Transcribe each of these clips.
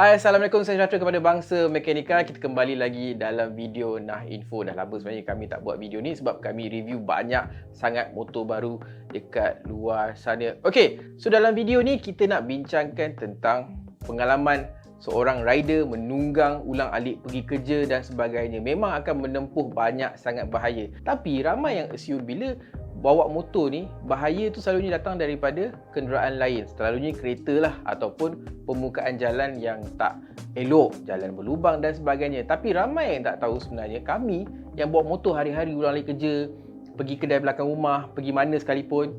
Hai, Assalamualaikum saya sejahtera kepada bangsa mekanika. Kita kembali lagi dalam video Nah Info. Dah lama sebenarnya kami tak buat video ni sebab kami review banyak sangat motor baru dekat luar sana. Okey, so dalam video ni kita nak bincangkan tentang pengalaman seorang rider menunggang ulang alik pergi kerja dan sebagainya. Memang akan menempuh banyak sangat bahaya. Tapi ramai yang assume bila bawa motor ni bahaya tu selalunya datang daripada kenderaan lain. Selalunya kereta lah ataupun permukaan jalan yang tak elok jalan berlubang dan sebagainya. Tapi ramai yang tak tahu sebenarnya kami yang bawa motor hari-hari ulang alik kerja pergi kedai belakang rumah pergi mana sekalipun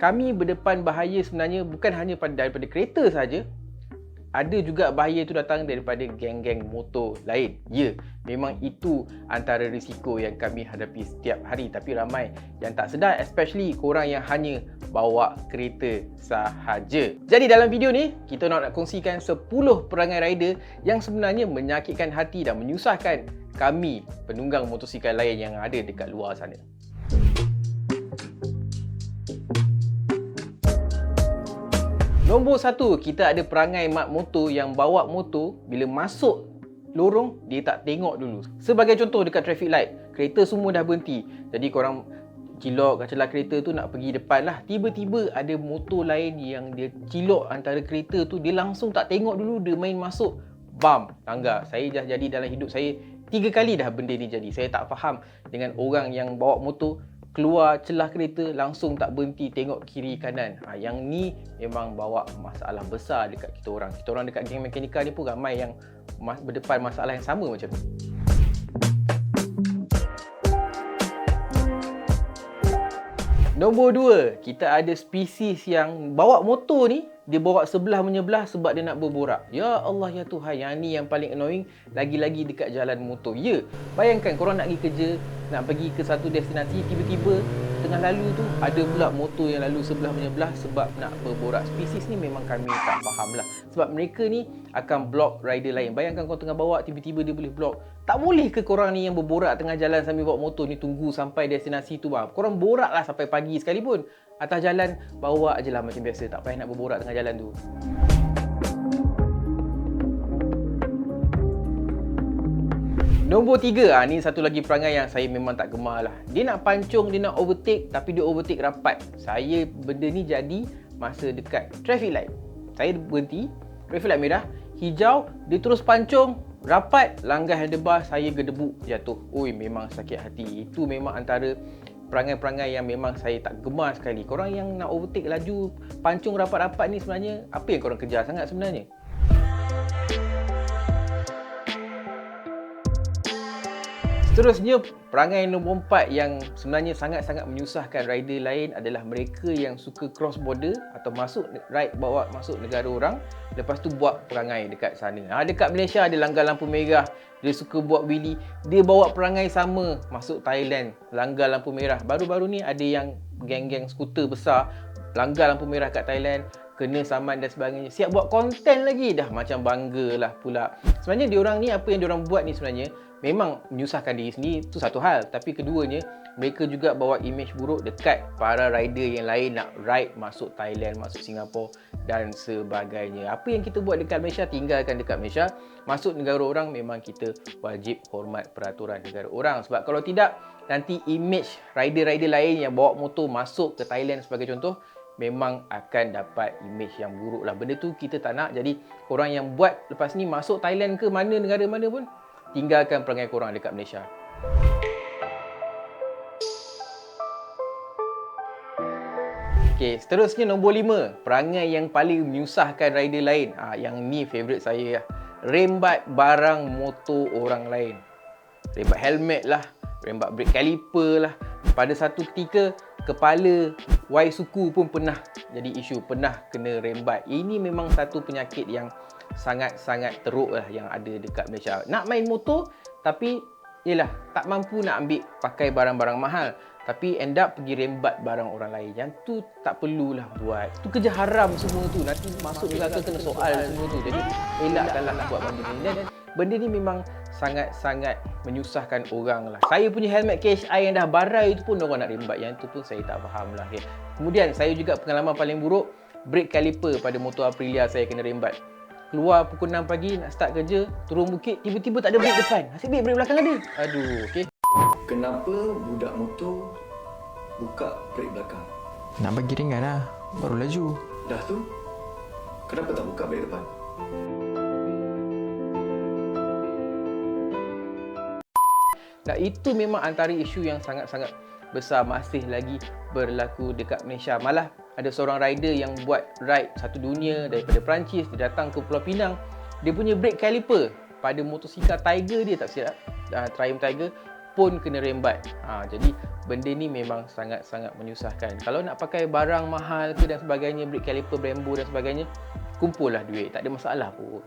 kami berdepan bahaya sebenarnya bukan hanya pada daripada kereta saja ada juga bahaya itu datang daripada geng-geng motor lain. Ya, memang itu antara risiko yang kami hadapi setiap hari. Tapi ramai yang tak sedar, especially korang yang hanya bawa kereta sahaja. Jadi dalam video ni, kita nak, nak kongsikan 10 perangai rider yang sebenarnya menyakitkan hati dan menyusahkan kami penunggang motosikal lain yang ada dekat luar sana. Nombor satu, kita ada perangai mak motor yang bawa motor bila masuk lorong, dia tak tengok dulu. Sebagai contoh dekat traffic light, kereta semua dah berhenti. Jadi korang cilok kat celah kereta tu nak pergi depan lah. Tiba-tiba ada motor lain yang dia cilok antara kereta tu, dia langsung tak tengok dulu, dia main masuk. Bam, tangga. Saya dah jadi dalam hidup saya, tiga kali dah benda ni jadi. Saya tak faham dengan orang yang bawa motor keluar celah kereta langsung tak berhenti tengok kiri kanan. Ha, yang ni memang bawa masalah besar dekat kita orang. Kita orang dekat geng mekanika ni pun ramai yang mas- berdepan masalah yang sama macam ni. Nombor dua, kita ada spesies yang bawa motor ni dia bawa sebelah menyebelah sebab dia nak berborak. Ya Allah ya Tuhan, yang ni yang paling annoying lagi-lagi dekat jalan motor. Ya, bayangkan korang nak pergi kerja, nak pergi ke satu destinasi, tiba-tiba tengah lalu tu ada pula motor yang lalu sebelah menyebelah sebab nak berborak. Spesies ni memang kami tak faham lah. Sebab mereka ni akan block rider lain. Bayangkan kau tengah bawa, tiba-tiba dia boleh block. Tak boleh ke korang ni yang berborak tengah jalan sambil bawa motor ni tunggu sampai destinasi tu bang. Korang borak lah sampai pagi sekalipun atas jalan bawa je lah macam biasa tak payah nak berborak tengah jalan tu Nombor tiga, ah, ni satu lagi perangai yang saya memang tak gemar lah. Dia nak pancung, dia nak overtake tapi dia overtake rapat. Saya benda ni jadi masa dekat traffic light. Saya berhenti, traffic light merah, hijau, dia terus pancung, rapat, langgar handlebar, saya gedebuk jatuh. Ui, memang sakit hati. Itu memang antara perangai-perangai yang memang saya tak gemar sekali. Korang yang nak overtake laju, pancung rapat-rapat ni sebenarnya, apa yang korang kejar sangat sebenarnya? Seterusnya, perangai nombor empat yang sebenarnya sangat-sangat menyusahkan rider lain adalah mereka yang suka cross border atau masuk ride bawa masuk negara orang lepas tu buat perangai dekat sana. Ha, dekat Malaysia ada langgar lampu merah, dia suka buat wheelie, dia bawa perangai sama masuk Thailand, langgar lampu merah. Baru-baru ni ada yang geng-geng skuter besar langgar lampu merah kat Thailand, kena saman dan sebagainya. Siap buat konten lagi dah macam banggalah pula. Sebenarnya diorang ni apa yang diorang buat ni sebenarnya memang menyusahkan diri sendiri tu satu hal tapi keduanya mereka juga bawa image buruk dekat para rider yang lain nak ride masuk Thailand, masuk Singapura dan sebagainya. Apa yang kita buat dekat Malaysia tinggalkan dekat Malaysia. Masuk negara orang memang kita wajib hormat peraturan negara orang sebab kalau tidak nanti image rider-rider lain yang bawa motor masuk ke Thailand sebagai contoh memang akan dapat image yang buruk lah. Benda tu kita tak nak. Jadi korang yang buat lepas ni masuk Thailand ke mana negara mana pun tinggalkan perangai korang dekat Malaysia. Okey, seterusnya nombor lima, perangai yang paling menyusahkan rider lain. Ah, yang ni favourite saya lah. Rembat barang motor orang lain. Rembat helmet lah, rembat brake caliper lah. Pada satu ketika, kepala Y suku pun pernah jadi isu, pernah kena rembat. Ini memang satu penyakit yang sangat-sangat teruk lah yang ada dekat Malaysia. Nak main motor tapi yelah tak mampu nak ambil pakai barang-barang mahal tapi end up pergi rembat barang orang lain. Yang tu tak perlulah buat. Tu kerja haram semua tu. Nanti masuk neraka kena soal semua tu. Jadi elakkanlah buat benda ni. Dan benda ni memang sangat-sangat menyusahkan orang lah. Saya punya helmet KHI yang dah barai tu pun orang nak rembat. Yang tu pun saya tak faham lah. Kemudian saya juga pengalaman paling buruk brake caliper pada motor Aprilia saya kena rembat. keluar pukul 6 pagi nak start kerja, turun bukit, tiba-tiba tak ada brake depan. Baik brake belakang ada. Aduh, okey. Kenapa budak motor buka brake belakang? Nak bagi ringan lah. Baru laju. Dah tu, kenapa tak buka brake depan? Dan itu memang antara isu yang sangat-sangat besar masih lagi berlaku dekat Malaysia. Malah ada seorang rider yang buat ride satu dunia daripada Perancis, dia datang ke Pulau Pinang. Dia punya brake caliper pada motosikal Tiger dia tak silap, uh, Triumph Tiger pun kena rembat. Ha, jadi benda ni memang sangat-sangat menyusahkan. Kalau nak pakai barang mahal ke dan sebagainya, brake caliper Brembo dan sebagainya, kumpullah duit, tak ada masalah pun.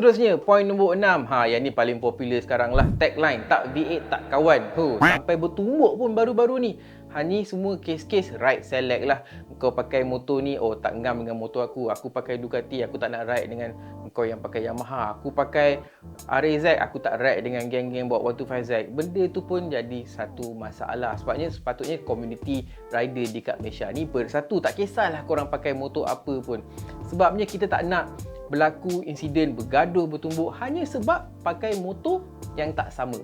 Seterusnya, poin nombor 6. Ha, yang ni paling popular sekarang lah. Tagline, tak V8, tak kawan. Huh, sampai bertumbuk pun baru-baru ni. Ha, ni semua kes-kes ride select lah. Kau pakai motor ni, oh tak ngam dengan motor aku. Aku pakai Ducati, aku tak nak ride dengan kau yang pakai Yamaha. Aku pakai RAZ, aku tak ride dengan geng-geng bawa 125Z. Benda tu pun jadi satu masalah. Sebabnya sepatutnya community rider dekat Malaysia ni bersatu. Tak kisahlah korang pakai motor apa pun. Sebabnya kita tak nak berlaku insiden bergaduh bertumbuk hanya sebab pakai motor yang tak sama.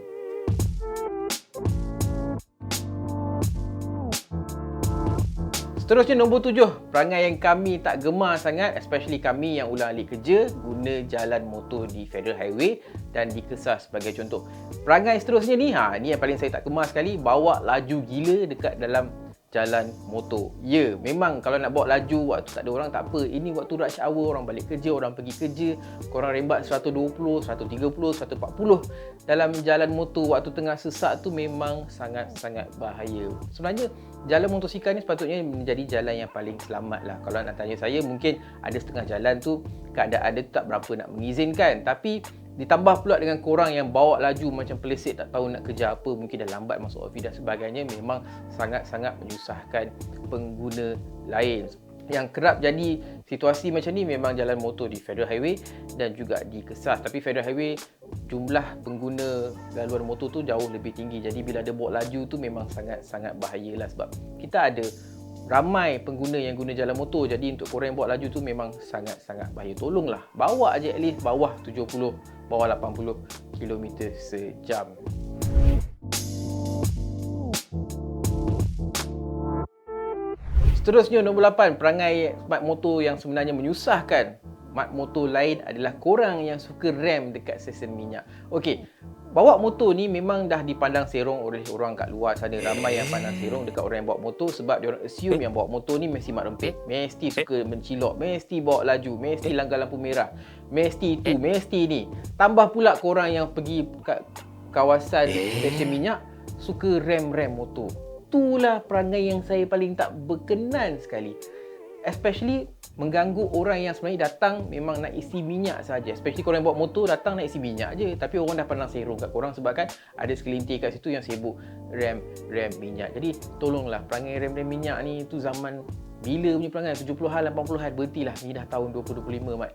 Seterusnya nombor tujuh, perangai yang kami tak gemar sangat especially kami yang ulang alik kerja guna jalan motor di Federal Highway dan dikesas sebagai contoh. Perangai seterusnya ni, ha, ni yang paling saya tak gemar sekali, bawa laju gila dekat dalam jalan motor. Ya, memang kalau nak bawa laju waktu tak ada orang tak apa. Ini waktu rush hour orang balik kerja, orang pergi kerja, korang rembat 120, 130, 140 dalam jalan motor waktu tengah sesak tu memang sangat-sangat bahaya. Sebenarnya jalan motosikal ni sepatutnya menjadi jalan yang paling selamat lah. Kalau nak tanya saya mungkin ada setengah jalan tu keadaan dia tak berapa nak mengizinkan. Tapi Ditambah pula dengan korang yang bawa laju macam peleset tak tahu nak kerja apa, mungkin dah lambat masuk ofis dan sebagainya, memang sangat-sangat menyusahkan pengguna lain. Yang kerap jadi situasi macam ni memang jalan motor di Federal Highway dan juga di Kesas. Tapi Federal Highway jumlah pengguna laluan motor tu jauh lebih tinggi. Jadi bila ada bawa laju tu memang sangat-sangat bahayalah sebab kita ada ramai pengguna yang guna jalan motor. Jadi untuk korang yang bawa laju tu memang sangat-sangat bahaya. Tolonglah bawa aja at least bawah 70 bawah 80 km sejam. Seterusnya nombor 8 perangai smart motor yang sebenarnya menyusahkan. Mat motor lain adalah korang yang suka rem dekat stesen minyak. Okey, bawa motor ni memang dah dipandang serong oleh orang kat luar sana. Ramai yang pandang serong dekat orang yang bawa motor sebab dia orang assume yang bawa motor ni mesti mak rempit mesti suka mencilok. Mesti bawa laju. Mesti langgar lampu merah. Mesti tu mesti ni. Tambah pula korang yang pergi kat kawasan stesen minyak suka rem-rem motor. Itulah perangai yang saya paling tak berkenan sekali especially mengganggu orang yang sebenarnya datang memang nak isi minyak saja. Especially korang yang bawa motor datang nak isi minyak je. Tapi orang dah pandang serong kat korang sebab kan ada sekelintir kat situ yang sibuk rem rem minyak. Jadi tolonglah perangai rem rem minyak ni tu zaman bila punya perangai 70-an 80-an berhentilah ni dah tahun 2025 mat.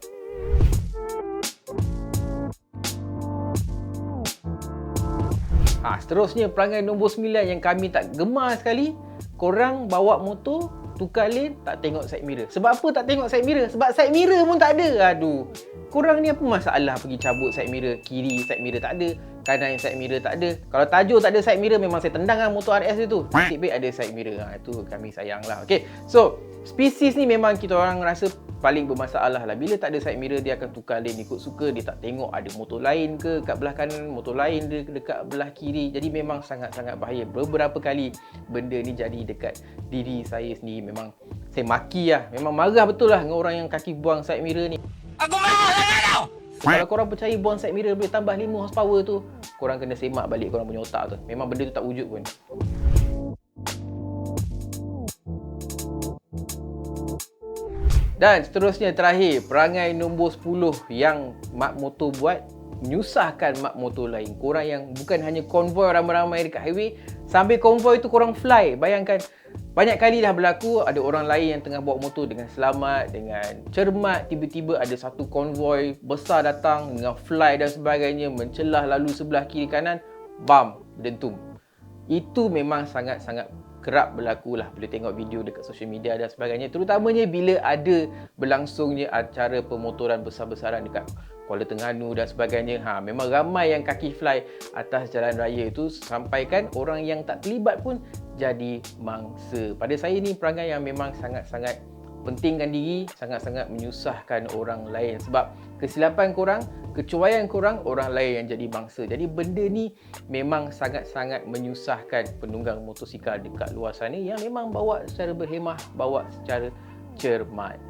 Ha, seterusnya perangai nombor 9 yang kami tak gemar sekali korang bawa motor tukar lane tak tengok side mirror. Sebab apa tak tengok side mirror? Sebab side mirror pun tak ada. Aduh. Kurang ni apa masalah pergi cabut side mirror? Kiri side mirror tak ada, kanan side mirror tak ada. Kalau tajuk tak ada side mirror memang saya tendang lah motor RS dia tu. Nasib baik ada side mirror. Ha, itu kami sayang lah. Okay. So, spesies ni memang kita orang rasa paling bermasalah lah. Bila tak ada side mirror, dia akan tukar lane ikut suka. Dia tak tengok ada motor lain ke kat belah kanan, motor lain dia dekat belah kiri. Jadi memang sangat-sangat bahaya. Beberapa kali benda ni jadi dekat diri saya sendiri. Memang saya maki lah. Memang marah betul lah dengan orang yang kaki buang side mirror ni. Aku marah sangat tau! Kalau korang percaya buang side mirror boleh tambah 5 horsepower tu, korang kena semak balik korang punya otak tu. Memang benda tu tak wujud pun. Dan seterusnya terakhir, perangai nombor 10 yang mak motor buat menyusahkan mak motor lain. Korang yang bukan hanya konvoi ramai-ramai dekat highway, sambil konvoi tu korang fly. Bayangkan, banyak kali dah berlaku ada orang lain yang tengah bawa motor dengan selamat, dengan cermat. Tiba-tiba ada satu konvoi besar datang dengan fly dan sebagainya, mencelah lalu sebelah kiri kanan, bam, dentum. Itu memang sangat-sangat kerap berlaku lah bila tengok video dekat social media dan sebagainya. Terutamanya bila ada berlangsungnya acara pemotoran besar-besaran dekat Kuala Terengganu dan sebagainya. Ha memang ramai yang kaki fly atas jalan raya itu sampaikan orang yang tak terlibat pun jadi mangsa. Pada saya ni perangai yang memang sangat-sangat pentingkan diri sangat-sangat menyusahkan orang lain sebab kesilapan korang, kecuaian korang orang lain yang jadi bangsa. Jadi benda ni memang sangat-sangat menyusahkan penunggang motosikal dekat luar sana yang memang bawa secara berhemah, bawa secara cermat.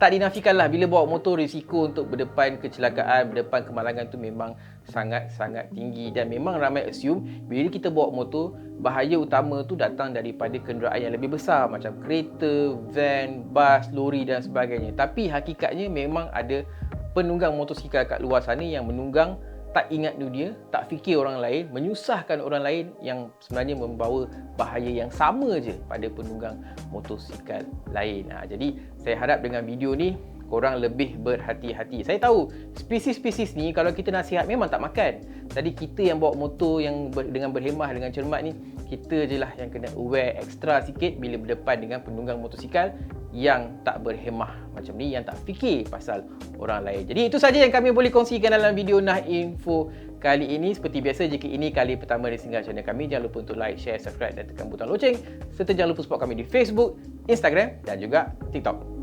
Tak dinafikanlah bila bawa motor risiko untuk berdepan kecelakaan, berdepan kemalangan tu memang sangat-sangat tinggi. Dan memang ramai assume bila kita bawa motor bahaya utama tu datang daripada kenderaan yang lebih besar. Macam kereta, van, bas, lori dan sebagainya. Tapi hakikatnya memang ada penunggang motosikal kat luar sana yang menunggang tak ingat dunia, tak fikir orang lain, menyusahkan orang lain yang sebenarnya membawa bahaya yang sama je pada penunggang motosikal lain. Ha, jadi saya harap dengan video ni korang lebih berhati-hati. Saya tahu spesies-spesies ni kalau kita nasihat memang tak makan. Jadi kita yang bawa motor yang ber, dengan berhemah dengan cermat ni kita je lah yang kena aware extra sikit bila berdepan dengan penunggang motosikal yang tak berhemah macam ni yang tak fikir pasal orang lain. Jadi itu saja yang kami boleh kongsikan dalam video Nah Info kali ini. Seperti biasa jika ini kali pertama di singgah channel kami jangan lupa untuk like, share, subscribe dan tekan butang loceng serta jangan lupa support kami di Facebook, Instagram dan juga TikTok.